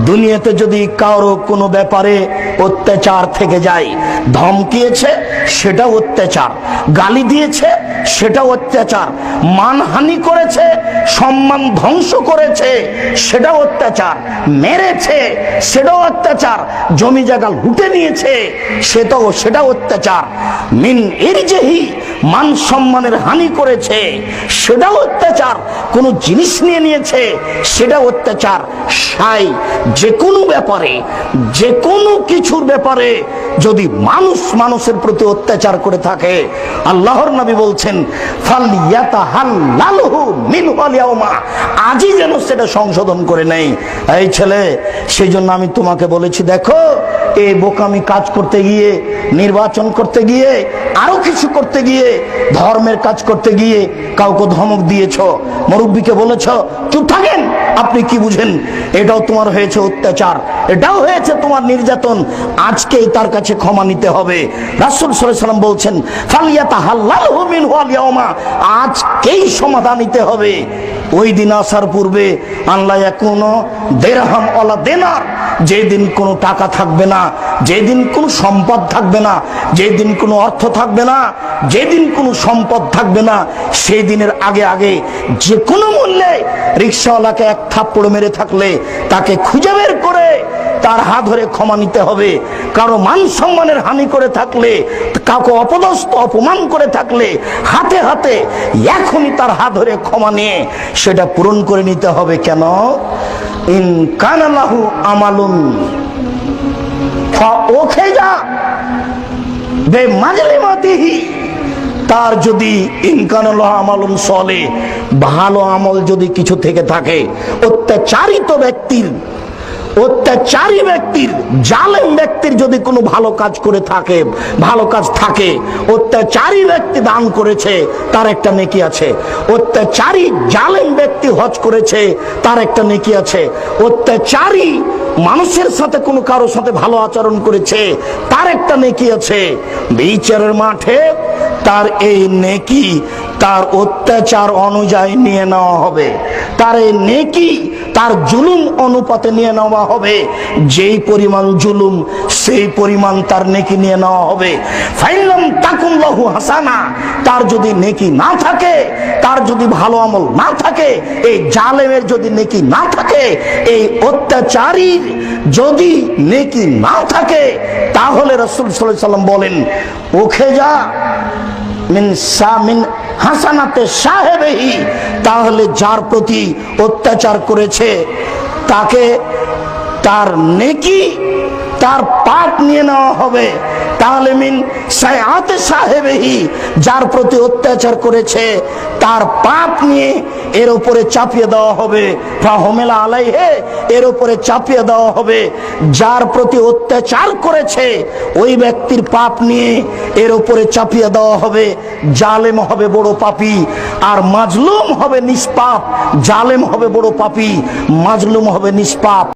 দুনিয়াতে যদি কারও কোনো ব্যাপারে অত্যাচার থেকে যায় ধমকিয়েছে সেটা অত্যাচার। গালি দিয়েছে, সেটা অত্যাচার। মানহানি করেছে, সম্মান ধ্বংস করেছে, সেটা অত্যাচার। মেরেছে, সেটাও অত্যাচার। জমি জায়গা লুটে নিয়েছে, সেটাও, সেটা অত্যাচার। মিন ইরজেহি, মান সম্মানের হানি করেছে, সেটাও অত্যাচার। কোন জিনিস নিয়ে নিয়েছে, সেটা অত্যাচার। সাই, যে কোনো ব্যাপারে, যে কোনো কিছুর ব্যাপারে যদি মানুষ মানুষের প্রতি অত্যাচার করে থাকে, আল্লাহর নবী বলছেন আজই যেন সেটা সংশোধন করে নেই। এই ছেলে সেই জন্য আমি তোমাকে বলেছি, দেখো এই বোকামি কাজ করতে গিয়ে, নির্বাচন করতে গিয়ে, আরও কিছু করতে গিয়ে, ধর্মের কাজ করতে গিয়ে কাউকে ধমক দিয়েছ, মুরব্বীকে বলেছ, চুপ থাকেন, আপনি কি বুঝেন? এটাও তোমার হয়েছে অত্যাচার। এটাও হয়েছে তোমার নির্যাতন। আজকেই তার কাছে ক্ষমা নিতে হবে। রাসূল সাল্লাম বলছেন আজকেই সমাধান নিতে হবে। ওই দিন আসার পূর্বে আল্লাহ এখনও দেরহাম অলা দেনার যেদিন কোনো টাকা থাকবে না, যেদিন কোনো সম্পদ থাকবে না, যেদিন কোনো অর্থ থাকবে না, যেদিন কোনো সম্পদ থাকবে না, সেই দিনের আগে আগে যে কোনো মূল্যে রিক্সাওয়ালাকে এক থাপ্পড় মেরে থাকলে তাকে খুঁজে বের করে তার হাত ধরে ক্ষমা নিতে হবে। কারও মান সম্মানের হানি করে থাকলে, কাউকে অপদস্থ, অপমান করে থাকলে, হাতে হাতে এখনই তার হাত ধরে ক্ষমা নিয়ে সেটা পূরণ করে নিতে হবে কেন? ইন কানালাহু আমালুন তার যদি আমলুন সলে, ভালো আমল যদি কিছু থেকে থাকে, অত্যাচারিত ব্যক্তির অত্যাচারী ব্যক্তির, জালেম ব্যক্তির যদি কোনো ভালো কাজ করে থাকে, ভালো কাজ থাকে, অত্যাচারী ব্যক্তি দান করেছে, তার একটা নেকি আছে। অত্যাচারী, জালেম ব্যক্তি হজ করেছে, তার একটা নেকি আছে। অত্যাচারী মানুষের সাথে কোনো কারোর সাথে ভালো আচরণ করেছে, তার একটা নেকি আছে। বিচারের মাঠে তার এই নেকি, তার অত্যাচার অনুযায়ী নিয়ে নেওয়া হবে। তার এই নেকি তার জুলুম অনুপাতে নিয়ে নেওয়া হবে। যেই পরিমাণ জুলুম, সেই পরিমাণ তার নেকি নিয়ে নেওয়া হবে। ফাইলাম তাকুম লাহু হাসানা। তার যদি নেকি না থাকে, তার যদি ভালো আমল না থাকে, এই জালেমের যদি নেকি না থাকে, এই অত্যাচারীর যদি নেকি না থাকে, তাহলে রসুল সাল্লাল্লাহু সাল্লাম বলেন ওখে যা মিন সা, মিন হাসানাতে সাহেবেহি তাহলে যার প্রতি অত্যাচার করেছে, তাকে তার নেকি, তার পাপ নিয়ে নেওয়া হবে। তাহলে মিন সায়াতে সাহেবেহি যার প্রতি অত্যাচার করেছে, তার পাপ নিয়ে এর উপরে চাপিয়ে দেওয়া হবে। ফাহমেলা আলাইহে, এর উপরে চাপিয়ে দেওয়া হবে। যার প্রতি অত্যাচার করেছে, ওই ব্যক্তির পাপ নিয়ে এর উপরে চাপিয়ে দেওয়া হবে। জালেম হবে বড় পাপী। আর মাজলুম হবে নিষ্পাপ জালেম হবে বড় পাপি মাজলুম হবে নিষ্পাপ।